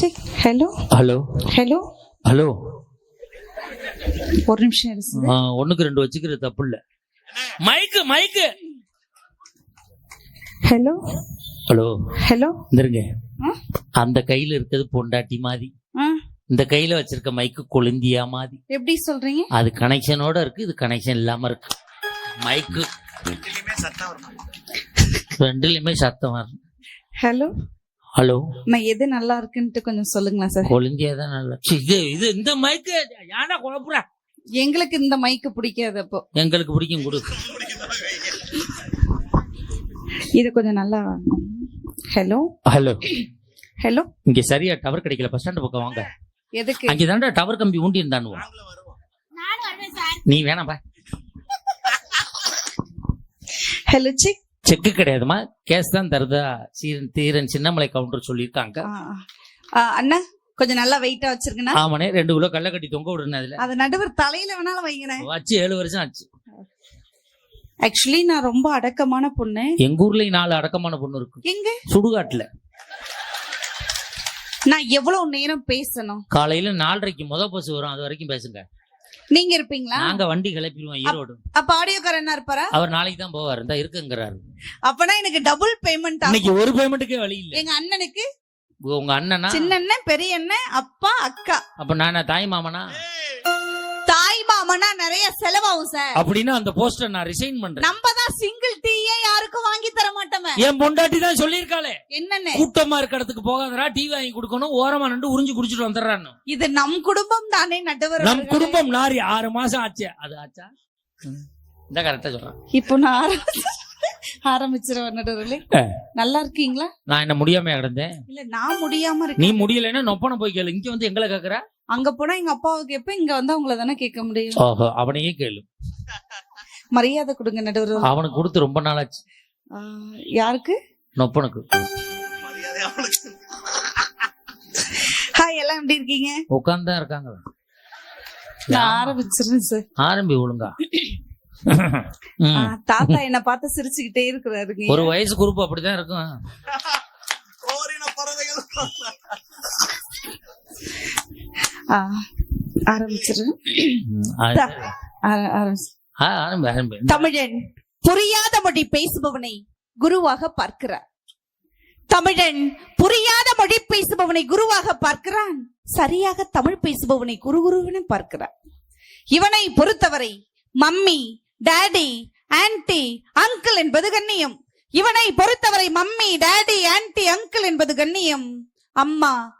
Check hello hello hello hello ஒரு நிமிஷம் ஒண்ணுக்கு ரெண்டு வச்சுக்கிறது தப்பு இல்ல. மைக்கு மைக்கு ஹலோ ஹலோ ஹலோ இருங்க அந்த கையில இருக்கிறது பொண்டாட்டி மாதிரி. இந்த கையில வச்சிருக்க மைக்கு கொழுந்தியா மாதிரி. எப்படி சொல்றீங்க? அது கனெக்ஷனோட இருக்கு இது கனெக்ஷன் இல்லாம இருக்கு. மைக்கு ரெண்டுலயுமே சத்தம் வரும். ஹலோ ஹலோ நான் எது நல்லா இருக்குன்ட்டு கொஞ்சம் சொல்லுங்களேன் சார். கொழுந்தியா தான் நல்லா இது இது இந்த மைக்கு யாரா குழப்புற? எங்களுக்கு இந்த மைக்கு பிடிக்காது அப்போ. எங்களுக்கு பிடிக்கும் கொடு. இது கொஞ்சம் நல்லா ஹலோ? Hello hello? இங்க சரியா டவர் கிடைக்கல பஸ் ஸ்டாண்ட் பக்கம் வாங்க. எதுக்கு? அங்கே தாண்டா டவர் கம்பி ஊண்டி இருந்தானுவோம் நீ வேணாம்பா ஹலோ செக் செக்கு கிடையாதுமா? கேஸ் தான் தருதா? சீரன் தீரன் சின்னமலை கவுண்டர் சொல்லியிருக்காங்க. அண்ணா கொஞ்சம் நல்லா வெயிட்டா வச்சிருக்கேண்ணா ஆமாண்ணே ரெண்டு கிலோ கடல கட்டி தொங்க விடுறேன் அதுல. அது நடுவர் தலையில வேணாலும் வைங்கண்ணே. வச்சு ஏழு வருஷம் ஆச்சு. ஆக்சுவலி நான் ரொம்ப அடக்கமான பொண்ணு. எங்க ஊர்லயும் நாலு அடக்கமான பொண்ணு இருக்கு. எங்க? சுடுகாட்டுல. நான் எவ்வளவு நேரம் பேசணும்? காலையில நாலரைக்கு முத பஸ் வரும் அது வரைக்கும் பேசுங்க. நீங்க இருப்பீங்களா? நாங்க வண்டி கிளப்பிடுவோம் ஈரோடு. அப்ப ஆடியோக்காரர் என்ன இருப்பாரா? அவர் நாளைக்கு தான் போவார் இந்த இருக்குங்கிறாரு. அப்பனா எனக்கு டபுள் பேமெண்ட் இன்னைக்கு ஒரு பேமெண்ட்டுக்கே வழி இல்ல. எங்க அண்ணனுக்கு? உங்க அண்ணனா? சின்ன அண்ணன் பெரிய அண்ணன் அப்பா அக்கா. அப்ப நானா தாய் மாமனா? தாய் மாமனா நிறைய செலவாகும் சார் அப்படின்னா அந்த போஸ்டர் நான் ரிசைன் பண்றேன். நம்ம தான் சிங்கிள் டீயே யாருக்கும் வாங்கி தர மாட்டோமே. என் பொண்டாட்டி தான் சொல்லியிருக்காளே. என்னன்னு? கூட்டமா இருக்க இடத்துக்கு போகாதடா டீ வாங்கி கொடுக்கணும் ஓரமா நின்று உறிஞ்சு குடிச்சிட்டு வந்துடுறான்னு. இது நம் குடும்பம் தானே நடுவர் நம். குடும்பம் நாரி ஆறு மாசம் ஆச்சு. அது ஆச்சா? இந்த கரெக்டா சொல்றேன். இப்போ நான் ஆரம்பிச்சு- ஆரம்பிச்சிருவேன் நடுவர்களே நல்லா இருக்கீங்களா? நான் என்ன முடியாம கிடந்தேன்? இல்ல நான் முடியாம நீ இருக்கேன். முடியலைன்னா நொப்பன போய் கேளு. இங்க வந்து எங்களை கேக்குற? அங்க போனா எங்க அப்பாவுக்கு எப்ப இங்க வந்தா உங்களை தானே கேட்க முடியும்? ஓஹோ அவனையே கேளு. மரியாதை கொடுங்க நடுவர் அவனுக்கு கொடுத்து ரொம்ப நாளாச்சு. யாருக்கு? நொப்பனுக்கு. ஹாய் எல்லாம் எப்படி இருக்கீங்க? உட்காந்துதான் இருக்காங்க. நான் ஆரம்பிச்சிருந்தேன் சார். ஆரம்பி ஒழுங்கா. தாத்தா என்ன பார்த்து சிரிச்சுக்கிட்டே இருக்கிறாருங்க ஒரு வயசு குரூப் அப்படிதான் இருக்கும். தமிழன் புரியாத மொழி பேசுபவனை குருவாக பார்க்கிறார் தமிழன் புரியாத மொழி பேசுபவனை குருவாக பார்க்கிறான். சரியாக தமிழ் பேசுபவனை குரு குருவென பார்க்கிறார் இவனை பொறுத்தவரை மம்மி டேடி ஆன்டி அங்கிள் என்பது கண்ணியம். இவனை பொறுத்தவரை மம்மி டேடி ஆன்டி அங்கிள் என்பது கண்ணியம். அம்மா